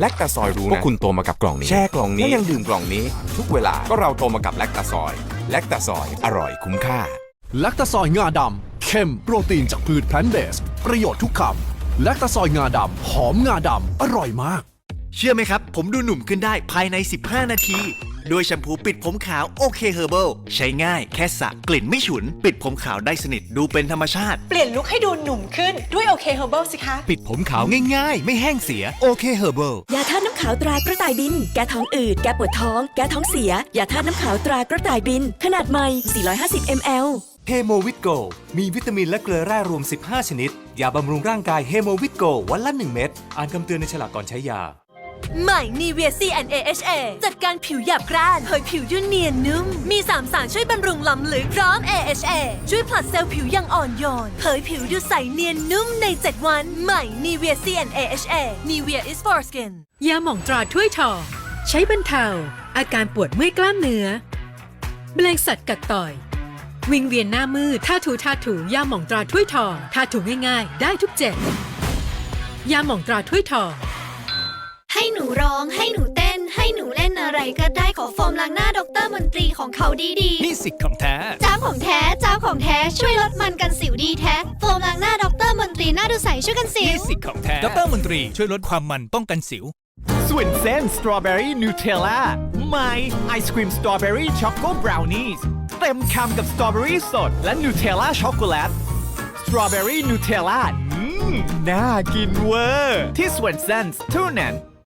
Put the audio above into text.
แลคตาซอยรู้นะว่าคุณโตมากับกล่องนี้ แช่กล่องนี้แล้วยังดื่มกล่องนี้ ทุกเวลาก็เราโตมากับแลคตาซอย แลคตาซอยอร่อยคุ้มค่า แลคตาซอยงาดำเข้มโปรตีนจากพืชแพลนเบส ประโยชน์ทุกคำแลคตาซอยงาดำหอมงาดำอร่อยมาก เชื่อไหมครับ ผมดูหนุ่มขึ้นได้ภายใน 15 นาที ด้วยแชมพูปิดผมขาวโอเคเฮอร์เบิลใช้ง่ายแค่สระกลิ่นไม่ฉุน ปิดผมขาวได้สนิทดูเป็นธรรมชาติ เปลี่ยนลุคให้ดูหนุ่มขึ้นด้วยโอเคเฮอร์เบิลสิคะ ปิดผมขาวง่ายๆ ไม่แห้งเสียโอเคเฮอร์เบิลยาธาตุน้ำขาวตรากระต่ายบิน แก้ท้องอืดแก้ปวดท้อง แก้ท้องเสียยาธาตุน้ำขาวตรากระต่ายบิน ขนาดใหม่ 450 ml เฮโมวิตโกมีวิตามินและเกลือแร่รวม 15 ชนิด ยาบำรุงร่างกายเฮโมวิตโกวันละ 1 เม็ด อ่านคำเตือนในฉลากก่อนใช้ยา ใหม่ Nivea CNAHA จัดการผิวหยาบกร้านเผยผิวยุ่นเนียนนุ่ม มี3สารช่วยบำรุงล้ำลึกพร้อม AHA ช่วยผลัดเซลล์ผิวย่างอ่อนโยน เผยผิวดูใสเนียนนุ่มใน 7 วัน ใหม่ Nivea CNAHA Nivea is for skin ยาหม่องตราถ้วยทองใช้บรรเทา อาการปวดเมื่อยกล้ามเนื้อแมลงสัตว์กัดต่อย วิงเวียนหน้ามืดท่าถูท่าถูยาหม่องตราถ้วยทองท่าถูง่ายๆ ได้ทุกเจ็บยาหม่องตราถ้วยทอง ร้องให้หนูเต้นให้หนูเล่นอะไรก็ได้ขอโฟมล้างหน้าดรมนตรีของเขาดีนี่สิของแท้ๆจ้าของแท้จ้าของแท้ช่วยลดมันกันสิวดีแท้โฟมล้างหน้าดรมนตรีหน้าดูใสช่วยกันสิวของแท้ดรมนตรีช่วยลดความมันป้องกันสิว สวินเซนสตรอเบอรี่นูเทลล่าใหม่ไอศครีมสตรอเบอรี่ช็อกโกบราวนี่เต็มคำกับสตรอเบอรี่สด และนูเทลล่าช็อกโกแลตสตรอเบอรี่นูเทลล่าอืมน่ากินเวอร์ ที่สวินเซนเท่านั้น